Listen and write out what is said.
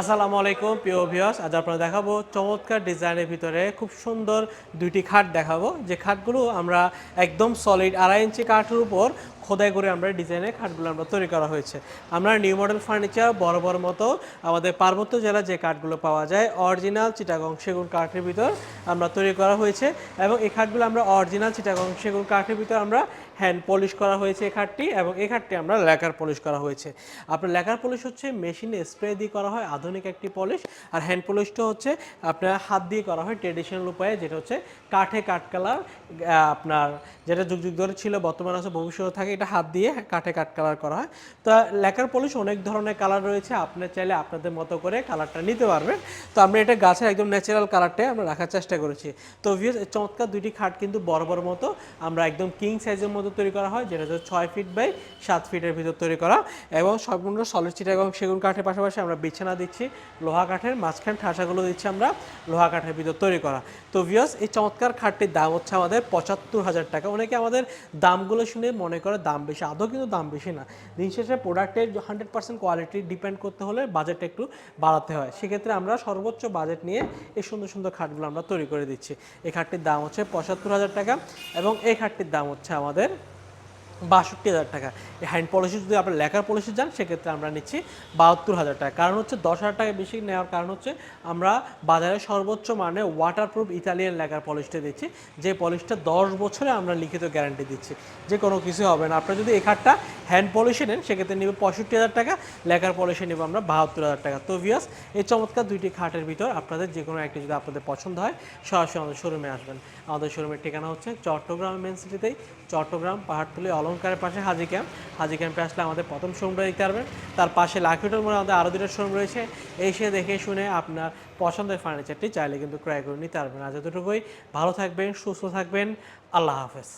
আসসালামু আলাইকুম, প্রিয় ভিউয়ার্স আজ আপনারা দেখাবো চমৎকার ডিজাইনের ভিতরে খুব সুন্দর দুইটি খাট দেখাবো। যে খাটগুলো আমরা একদম সলিড আড়াই ইঞ্চি কাঠের উপর খোদাই করে আমরা ডিজাইনের খাটগুলো আমরা তৈরি করা হয়েছে। আমরা নিউ মডেল ফার্নিচার বড় বড় মতো আমাদের পার্বত্য জেলা যে কাঠগুলো পাওয়া যায় অরিজিনাল চিটাগং সেগুন কাঠের ভিতর আমরা তৈরি করা হয়েছে এবং এই খাটগুলো আমরা অরিজিনাল চিটাগং সেগুন কাঠের ভিতর আমরা হ্যান্ড পলিশ করা হয়েছে এই খাটটি এবং এই খাটটি আমরা লেকার পলিশ করা হয়েছে। আপনার লেকার পলিশ হচ্ছে মেশিনে স্প্রে দিয়ে করা হয় আধুনিক একটি পলিশ আর হ্যান্ড পলিশটা হচ্ছে আপনার হাত দিয়ে করা হয় ট্রেডিশনাল উপায়ে যেটা হচ্ছে কাঠে কাঠ কালার আপনার যেটা যুগ যুগ ধরে ছিল, বর্তমানে আছে ভবিষ্যতে থাকে, এটা হাত দিয়ে কাঠে কাঠ কালার করা হয়। তো লেকার পলিশ অনেক ধরনের কালার রয়েছে, আপনি চাইলে আপনাদের মতো করে কালারটা নিতে পারবেন। তো আমরা এটা গাছের একদম ন্যাচারাল কালারটাই আমরা রাখার চেষ্টা করেছি। তো এই চমৎকার দুইটি খাট কিন্তু বড় বড় মতো আমরা একদম কিং সাইজের মতো তৈরি করা হয়, যেটা হচ্ছে ছয় ফিট বাই সাত ফিটের ভিতর তৈরি করা এবং সম্পূর্ণ সলিড চিটা এবং সেগুন কাঠের পাশাপাশি আমরা বিছানা দিচ্ছি, লোহা কাঠের মাঝখান ঠাসাগুলো দিচ্ছি আমরা, লোহা কাঠের ভিতর তৈরি করা। তো ভিউয়ার্স এই চমৎকার খাটটির দাম হচ্ছে আমাদের পঁচাত্তর হাজার টাকা। অনেকে আমাদের দামগুলো শুনে মনে করে দাম বেশি, আদৌ কিন্তু দাম বেশি না। দিন শেষে প্রোডাক্টের হান্ড্রেড পার্সেন্ট কোয়ালিটি ডিপেন্ড করতে হলে বাজেটটা একটু বাড়াতে হয়। সেক্ষেত্রে আমরা সর্বোচ্চ বাজেট নিয়ে এই সুন্দর সুন্দর খাটগুলো আমরা তৈরি করে দিচ্ছি। এই খাটটির দাম হচ্ছে পঁচাত্তর হাজার টাকা এবং এই খাটটির দাম হচ্ছে আমাদের বাষট্টি হাজার টাকা। এই হ্যান্ড পলিসি যদি আপনার লেখার পলিসি যান, সেক্ষেত্রে আমরা নিচ্ছি বাহাত্তর হাজার টাকা। কারণ হচ্ছে দশ হাজার টাকা বেশি নেওয়ার কারণ হচ্ছে আমরা বাজারে সর্বোচ্চ মানে ওয়াটারপ্রুফ ইতালিয়ান লেখার পলিশটা দিচ্ছি। যে পলিশটা দশ বছরে আমরা লিখিত গ্যারান্টি দিচ্ছি। যে কোনো কিছু হবে না। আপনার যদি এই খাটটা হ্যান্ড পলিশে নেন, সেক্ষেত্রে নেবে পঁয়ষট্টি হাজার টাকা লেখার পলিশে নেব আমরা বাহাত্তর হাজার টাকা। তো ভিয়াস এই চমৎকার দুইটি খাটের ভিতর আপনাদের যে কোনো একটি যদি আপনাদের পছন্দ হয়, সরাসরি আমাদের শোরুমে আসবেন। আমাদের শোরুমের ঠিকানা হচ্ছে চট্টগ্রাম মেন সিটিতেই চট্টগ্রাম পাহাড়তলি অলঙ্কারের পাশে হাজি ক্যাম্প হাজি ক্যাম্পে আসলে আমাদের প্রথম শোরুমটা দেখতে পারবেন। তার পাশে লাখি হোটেল মোড়ে আমাদের আরও দুটো শোরুম রয়েছে। এসে দেখে শুনে আপনার পছন্দের ফার্নিচারটি চাইলে কিন্তু ক্রয় করে নিতে পারবেন। আজ এতটুকুই। ভালো থাকবেন, সুস্থ থাকবেন। আল্লাহ হাফেজ।